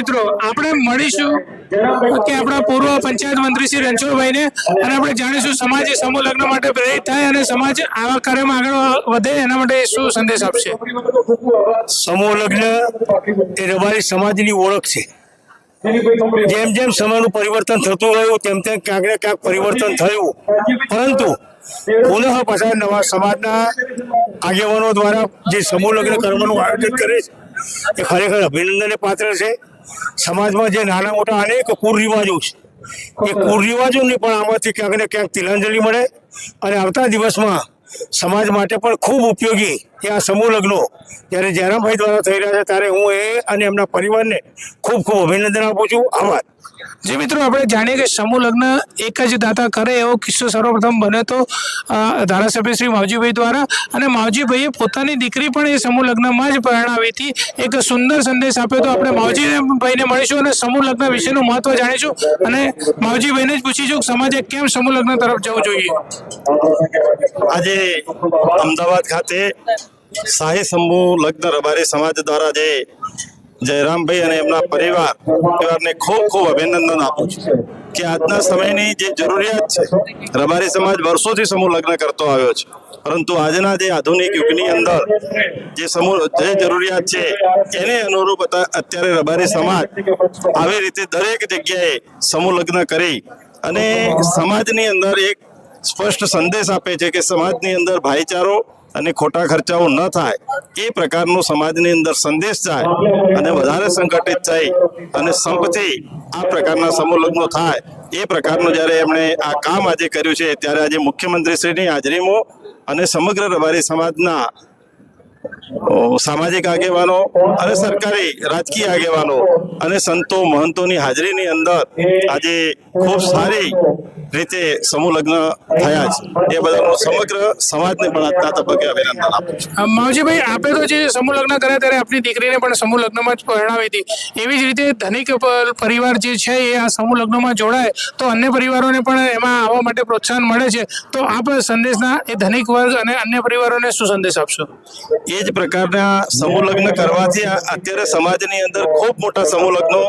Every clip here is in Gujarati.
મિત્રો, આપણે મળીશું કે આપણા પૂર્વ પંચાયત મંત્રી શ્રી રણછોડભાઈને અને આપણે જાણીશું સમાજ સમૂહ લગ્ન માટે પ્રેરિત થાય અને સમાજ આવા કાર્યમાં આગળ વધે એના માટે શું સંદેશ આપશે? સમૂહ લગ્ન એ રબારી સમાજની ઓળખ છે. જેમ જેમ સમયનું પરિવર્તન થતું રહ્યું, તેમ તેમ ક્યાંક ને ક્યાંક પરિવર્તન થયું. પરંતુ પુનઃ પાછા નવા સમાજના આગેવાનો દ્વારા જે સમૂહ લગ્ન કરવાનું આયોજન કરે છે, એ ખરેખર અભિનંદનને પાત્ર છે. સમાજમાં જે નાના મોટા અનેક કુરિવાજો છે. એ કુરિવાજોની પણ આમાંથી ક્યાંક ને ક્યાંક તિલાંજલિ મળે અને આવતા દિવસમાં સમાજ માટે પણ ખૂબ ઉપયોગી એ આ સમૂહ લગ્નો. જ્યારે જયરામભાઈ દ્વારા થઈ રહ્યા છે ત્યારે હું એ અને એમના પરિવારને ખૂબ ખૂબ અભિનંદન આપું છું. આભાર. જે મિત્રો, આપણે જાણીએ કે સમૂહ લગ્ન એક જ દાતા કરે એવો કિસ્સો સર્વપ્રથમ બને તો ધારાસભ્ય શ્રી માવજીભાઈ દ્વારા અને માવજીભાઈએ પોતાની દીકરી પણ એ સમૂહ લગ્નમાં જ પરણાવી હતી. એક સુંદર સંદેશ આપ્યો તો આપણે માવજીભાઈને મળીશું અને સમૂહ લગ્ન વિશેનું મહત્વ જાણીશું અને માવજીભાઈને જ પૂછીશું સમાજે કેમ સમૂહ લગ્ન તરફ જવું જોઈએ. આજે અમદાવાદ ખાતે શાહી સમૂહ લગ્ન રબારી સમાજ દ્વારા જે જયરામભાઈ અને એમના પરિવાર પરિવારને ખૂબ ખૂબ અભિનંદન આપું છું કે આજના સમયની જે જરૂરિયાત છે, રબારી સમાજ વર્ષોથી સમૂહ લગ્ન કરતો આવ્યો છે. પરંતુ આજના જે આધુનિક યુગની અંદર જે સમૂહ, જે જરૂરિયાત છે, એને અનુરૂપ અતા- અત્યારે રબારી સમાજ આવી રીતે દરેક જગ્યાએ સમૂહ લગ્ન કરી અને સમાજની અંદર એક સ્પષ્ટ સંદેશ આપે છે કે સમાજની અંદર ભાઈચારો અને ખોટા ખર્ચાઓ ન થાય, એ પ્રકારનો સમાજની અંદર સંદેશ જાય અને વધારે સંગઠિત થઈ અને સંપથી આ પ્રકારના સમૂહલગ્નો થાય, એ પ્રકારનું જ્યારે એમણે આ કામ આજે કર્યું છે, ત્યારે આજે મુખ્યમંત્રીશ્રીની હાજરીમાં અને સમગ્ર રબારી સમાજના સામાજિક આગેવાનો અને સરકારી રાજકીય આગેવાનો અને સંતો મહંતોની હાજરીની અંદર આજે ખૂબ સારી રીતે સમૂહ લગ્ન થયા છે. એ બધાનો સમગ્ર સમાજને પણ આજના તબક્કે અભિનંદન આપું છું. માવજીભાઈ આપે તો જે સમૂહ લગ્ન કર્યા ત્યારે આપની દીકરીને પણ સમૂહ લગ્નમાં જ પરણાવી હતી. એવી જ રીતે ધનિક પરિવાર જે છે એ આ સમૂહ લગ્નમાં જોડાય તો અન્ય પરિવારોને પણ એમાં આવવા માટે પ્રોત્સાહન મળે છે. તો આપ સંદેશના એ ધનિક વર્ગ અને અન્ય પરિવારોને શું સંદેશ આપશો? એ જ પ્રકારના સમૂહ લગ્ન કરવાથી અત્યારે સમાજની અંદર ખૂબ મોટા સમૂહ લગ્નો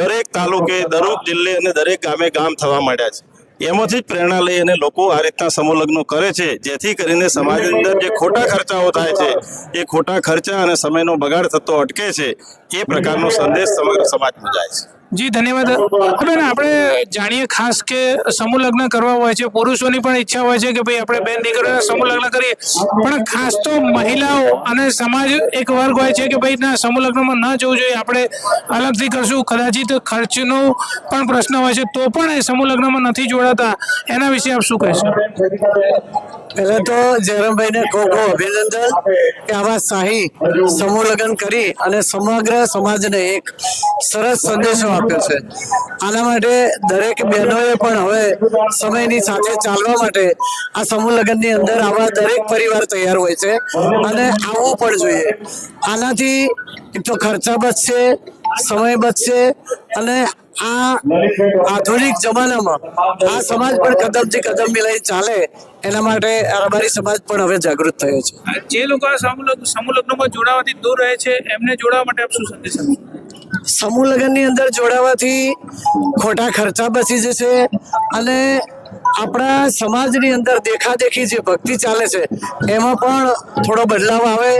દરેક તાલુકે દરેક જિલ્લે અને દરેક ગામે ગામ થવા માંડ્યા છે. એમાંથી જ પ્રેરણા લઈ અને લોકો આ રીતના સમૂહ લગ્નો કરે છે, જેથી કરીને સમાજની અંદર જે ખોટા ખર્ચાઓ થાય છે, એ ખોટા ખર્ચા અને સમયનો બગાડ થતો અટકે છે, એ પ્રકારનો સંદેશ સમગ્ર સમાજમાં જાય છે. જી, ધન્યવાદ. બેન આપણે જાણીએ ખાસ કે સમૂહ લગ્ન કરવા હોય છે, પુરુષોની પણ ઈચ્છા હોય છે કે ભાઈ આપણે બેન દીકરીઓના સમૂહ લગ્ન કરીએ. પણ ખાસ તો મહિલાઓ અને સમાજ એક વર્ગ હોય છે કે ભાઈ ના, સમૂહ લગ્નમાં ન જવું જોઈએ. આપણે અલગથી કરશું. કદાચિત ખર્ચનો પણ પ્રશ્ન હોય છે, તો પણ એ સમૂહ લગ્નમાં નથી જોડાતા. એના વિશે આપ શું કહેશો? પહેલા તો જયરામભાઈને ખૂબ ખૂબ અભિનંદન કે આવા શાહી સમૂહ લગ્ન કરી અને સમગ્ર સમાજને એક સરસ સંદેશો આપ્યો. છે. આના માટે દરેક બહેનોએ પણ હવે સમયની સાથે ચાલવા માટે આ સમૂહ લગ્નની અંદર આવા દરેક પરિવાર તૈયાર હોય છે અને આવવું પણ જોઈએ. આનાથી એક તો ખર્ચા બચશે, સમય બચશે અને આ આધુનિક જમાનામાં આ સમાજ પણ કદમથી કદમ મિલાઈ ચાલે એના માટે અમારી સમાજ પણ હવે જાગૃત થયો છે. જે લોકો આ સમૂહ સમૂહ લગ્નમાં જોડાવાથી દૂર રહે છે, એમને જોડાવા માટે આપ શું સંદેશ સમૂહ લગ્નની અંદર જોડાવાથી ખોટા ખર્ચા બચી જશે અને આપણા સમાજની અંદર દેખાદેખી જે ભક્તિ ચાલે છે, એમાં પણ થોડો બદલાવ આવે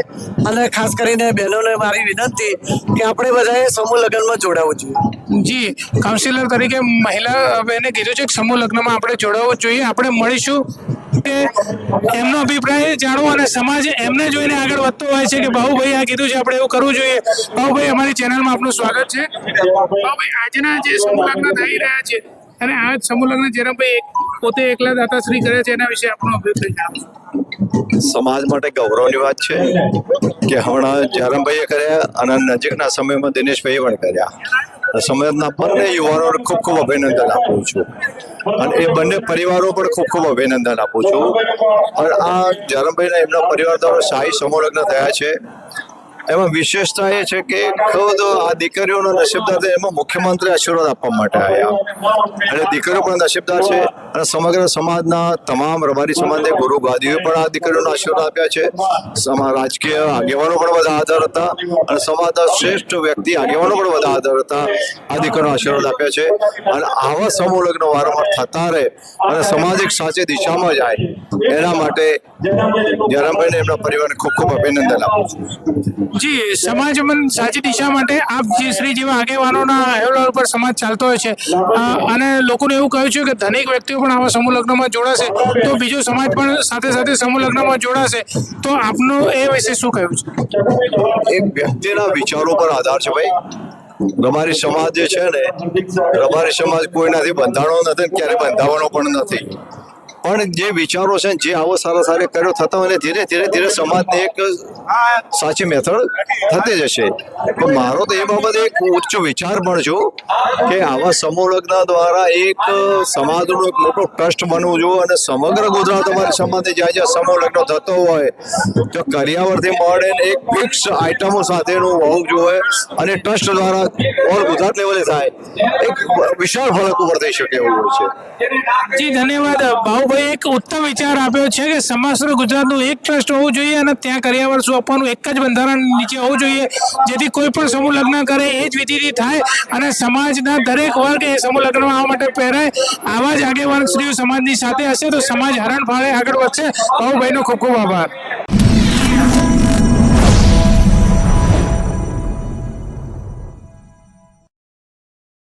અને ખાસ કરીને બહેનોને મારી વિનંતી કે આપણે બધાએ સમૂહ લગ્નમાં જોડાવવું જોઈએ. જી, કાઉન્સિલર તરીકે મહિલા બહેને કીધું છે કે સમૂહ લગ્નમાં આપણે જોડાવવું જોઈએ. આપણે મળીશું. એમનો અભિપ્રાય જાણવો અને સમાજ એમને જોઈને આગળ વધતો હોય છે કે બાહુભાઈ આ કીધું છે, આપણે એવું કરવું જોઈએ. બાહુભાઈ અમારી ચેનલમાં આપનું સ્વાગત છે. બાહુભાઈ આજના જે સમૂહલગ્ન થઈ રહ્યા છે, અને આ જ લગ્ન જયરામભાઈ પોતે એકલા દાતાશ્રી કરે છે, એના વિશે આપનો અભિપ્રાય જાણો. સમાજ માટે ગૌરવની વાત છે કે હમણાં જયરામભાઈએ કર્યા અને નજીકના સમયમાં દિનેશભાઈએ પણ કર્યા. સમાજના બંને યુવાનોને ખૂબ ખૂબ અભિનંદન આપું છું. અને એ બંને પરિવારો પણ ખૂબ ખૂબ અભિનંદન આપું છું. અને આ જરમભાઈના એમના પરિવાર દ્વારા શાહી સમોલગ્ન થયા છે. એમાં વિશેષતા એ છે કે ખુદ આ દીકરીઓનો નસીબદાર એમાં મુખ્યમંત્રી આશીર્વાદ આપવા માટે આવ્યા. અને દીકરીઓ પણ નસીબદાર છે. અને સમગ્ર સમાજના તમામ રબારી સમાજને ગુરુ ગાદીઓએ પણ આ દીકરીઓનો આશીર્વાદ આપ્યા છે. રાજકીય આગેવાનો પણ બધા આધાર હતા અને સમાજના શ્રેષ્ઠ વ્યક્તિ આગેવાનો પણ બધા આધાર હતા. આ દીકરીનો આશીર્વાદ આપ્યા છે. અને આવા સમૂહ લગ્ન વારંવાર થતા રહે અને સમાજ એક સાચી દિશામાં જાય, એના માટે જયરામભાઈને એમના પરિવારને ખૂબ ખૂબ અભિનંદન આપું જી, સમાજ સાચી દિશા માટે આપ જે શ્રી જેવા આગેવાનોના અહેવાલ પર સમાજ ચાલતો હોય છે અને લોકોને એવું કહ્યું છે કે ધનિક વ્યક્તિઓ પણ આવા સમૂહ લગ્નમાં જોડાશે, તો બીજો સમાજ પણ સાથે સાથે સમૂહ લગ્નમાં જોડાશે. તો આપનું એ વિશે શું કહ્યું છે? એક વ્યક્તિના વિચારો પર આધાર છે ભાઈ. રબારી સમાજ જે છે ને રબારી સમાજ કોઈનાથી બંધાણો નથી ક્યારે બંધાવાનો પણ નથી. પણ જે વિચારો છે જે આવો સારા સારા કર્યો થતા હોય ધીરે ધીરે ધીરે સમાજને એક સાચી મેથડ થતી જશે. પણ મારો તો એ બાબતે એક ઉચ્ચ વિચાર પણ છું કે આવા સમૂહ લગ્ન દ્વારા એક સમાજનું એક મોટો ટ્રસ્ટ બનવું જોઈએ અને સમગ્ર ગુજરાત અમારી સમાજને જ્યાં જ્યાં સમૂહ લગ્ન થતો હોય, તો કરિયાવરથી મળે એક ફિક્સ આઇટમો સાથેનું હોવું જોઈએ અને ટ્રસ્ટ દ્વારા ઓલ ગુજરાત લેવલે થાય. એક વિશાળ ફરક ઉપર થઈ શકે એવું છે. જી, ધન્યવાદ. ભાઉભાઈ એક ઉત્તમ વિચાર આપ્યો છે કે સમગ્ર ગુજરાતનું એક ટ્રસ્ટ હોવું જોઈએ અને ત્યાં કર્યાવર સોંપવાનું એક જ બંધારણ નીચે હોવું જોઈએ. જેથી કોઈ પણ સમૂહ લગ્ન કરે, એ જ વિધિથી થાય અને સમાજના દરેક વર્ગ એ સમૂહ લગ્નમાં આવવા માટે પહેરાય. આવા જ આગેવાન શ્રીઓ સમાજની સાથે હશે તો સમાજ હરણ ફાળે આગળ વધશે. ભાઉભાઈનો ખૂબ ખૂબ આભાર.